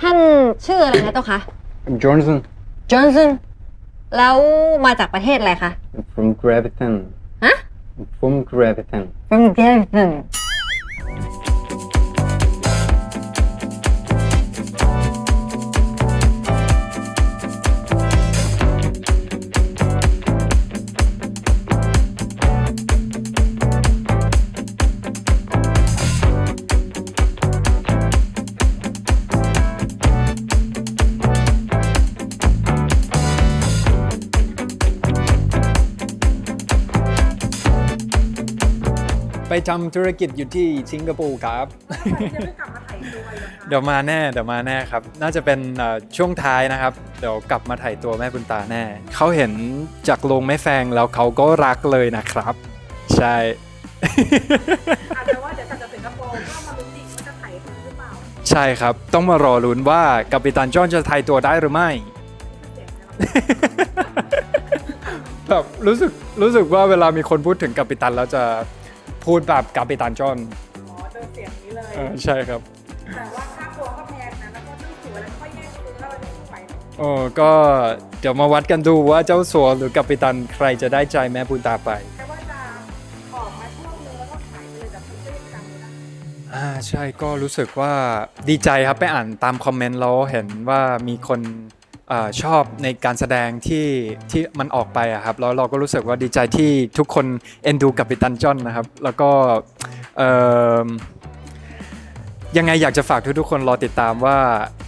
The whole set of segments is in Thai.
ท่านชื่ออะไรนะเจ้าคะ Johnson จอห์นสันแล้วมาจากประเทศอะไรคะ from Graviton ฮะ from Graviton from Garrison ไปทำธุรกิจอยู่ที่สิงคโปร์ครับจะไม่กลับมาถ่ายตัวอีกเหรอคะเดี๋ยวมาแน่เดี๋ยวมาแน่ครับ น่าจะเป็นเอ่อช่วงท้ายนะครับ เดี๋ยวกลับมาถ่ายตัวแม่บุญตาแน่ เขาเห็นจากโรงแม่แฟงแล้วเขาก็รักเลยนะครับ ใช่ อาจจะว่าเดี๋ยวกลับจากสิงคโปร์ก็มาลุ้นดิว่าจะถ่ายคนหรือเปล่าใช่ครับ ต้องมารอลุ้นว่ากัปตันจอห์นจะถ่ายตัวได้หรือไม่ เสียงนะครับแบบรู้สึกรู้สึกว่าเวลามีคนพูดถึงกัปตันแล้วจะ พูดแบบกัปตันจอห์นอ๋อเจอเสียงนี้เลย เออใช่ครับ แต่ว่าค่าตัวก็แพงนะ แล้วก็ต้องสวยแล้วก็แย่งซื้อแล้วเราจะสู้ไหวไหมโอ้ก็เดี๋ยวมาวัดกันดูว่าเจ้าสัวหรือกัปตันใครจะได้ใจแม่บุญตาไป แค่ว่าจะออกมาช่วงนึงแล้วก็ขายไปเลยแต่มันก็ยังดังอยู่นะอ่าใช่ก็รู้สึกว่าดีใจครับไปอ่านตามคอมเมนต์แล้วเห็นว่ามีคน อาชอบในการแสดงที่ที่มันออกไปอะครับแล้วเราก็รู้สึกว่าดีใจที่ทุกคนเอ็นดูกับปิตันจอนนะครับ แล้วก็เอิ่มยังไงอยากจะฝากทุกๆคนรอติดตามว่า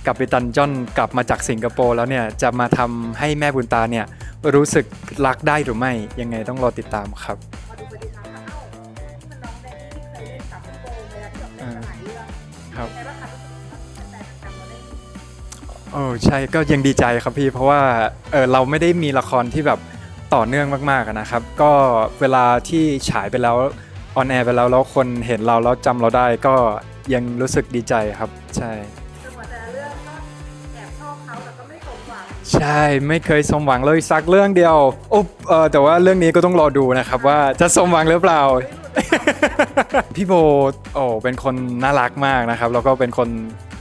กับปิตันจอนกลับมาจากสิงคโปร์แล้วเนี่ยจะมาทำให้แม่บุญตาเนี่ยรู้สึกรักได้หรือไม่ยังไงต้องรอติดตามครับมาดูปฏิทินแล้วเอ้านี่มันน้องแดงที่เคยเล่นกับโปรเวลาที่แบ โอ้ใช่ก็ยังดีใจครับพี่เพราะว่าเออเราไม่ได้มีละครที่แบบต่อเนื่องมากๆอะนะครับ ก็เวลาที่ฉายไปแล้วออนแอร์ไปแล้วแล้วคนเห็นเราแล้วจำเราได้ก็ยังรู้สึกดีใจครับ ใช่ จังหวะแต่ละเรื่องก็แอบชอบเขาแต่ก็ไม่สมหวังใช่ไม่เคยสมหวังเลยสักเรื่องเดียวอุ๊บเออแต่ว่าเรื่องนี้ก็ต้องรอดูนะครับว่าจะสมหวังหรือเปล่า พี่โบโอ้เป็นคนน่ารักมากนะครับ แล้วก็เป็นคน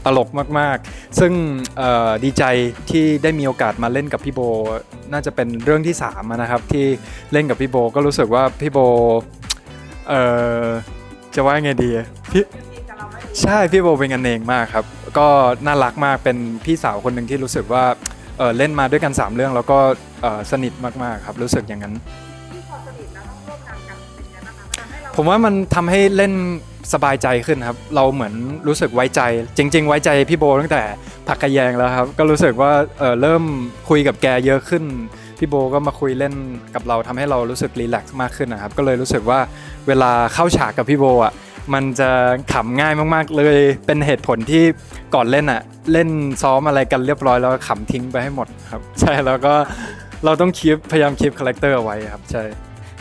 ตลกมากๆ ซึ่งดีใจที่ได้มีโอกาสมาเล่นกับพี่โบ น่าจะเป็นเรื่องที่3นะครับที่เล่นกับพี่โบก็รู้สึกว่าพี่โบจะว่าไงดีพี่ใช่พี่โบเป็นกันเองมากครับ ก็น่ารักมากเป็นพี่สาวคนหนึ่งที่รู้สึกว่าเเล่นมาด้วยกัน 3 เรื่องแล้วก็สนิทมากๆครับรู้สึกอย่างนั้น ผมว่ามันทำให้เล่นสบายใจขึ้นครับ เราเหมือนรู้สึกไว้ใจ จริง ๆ ไว้ใจพี่โบตั้งแต่ผักกระแยงแล้วครับ ก็รู้สึกว่าเออเริ่มคุยกับแกเยอะขึ้น พี่โบก็มาคุยเล่นกับเราทำให้เรารู้สึกรีแลกซ์มากขึ้นนะครับ ก็เลยรู้สึกว่าเวลาเข้าฉากกับพี่โบอะมันจะขำง่ายมากๆ เลย เป็นเหตุผลที่ก่อนเล่นอะ เล่นซ้อมอะไรกันเรียบร้อยแล้วขำทิ้งไปให้หมดครับ ใช่แล้วก็เราต้องคีปพยายามคีปคาแรคเตอร์เอาไว้ครับ ใช่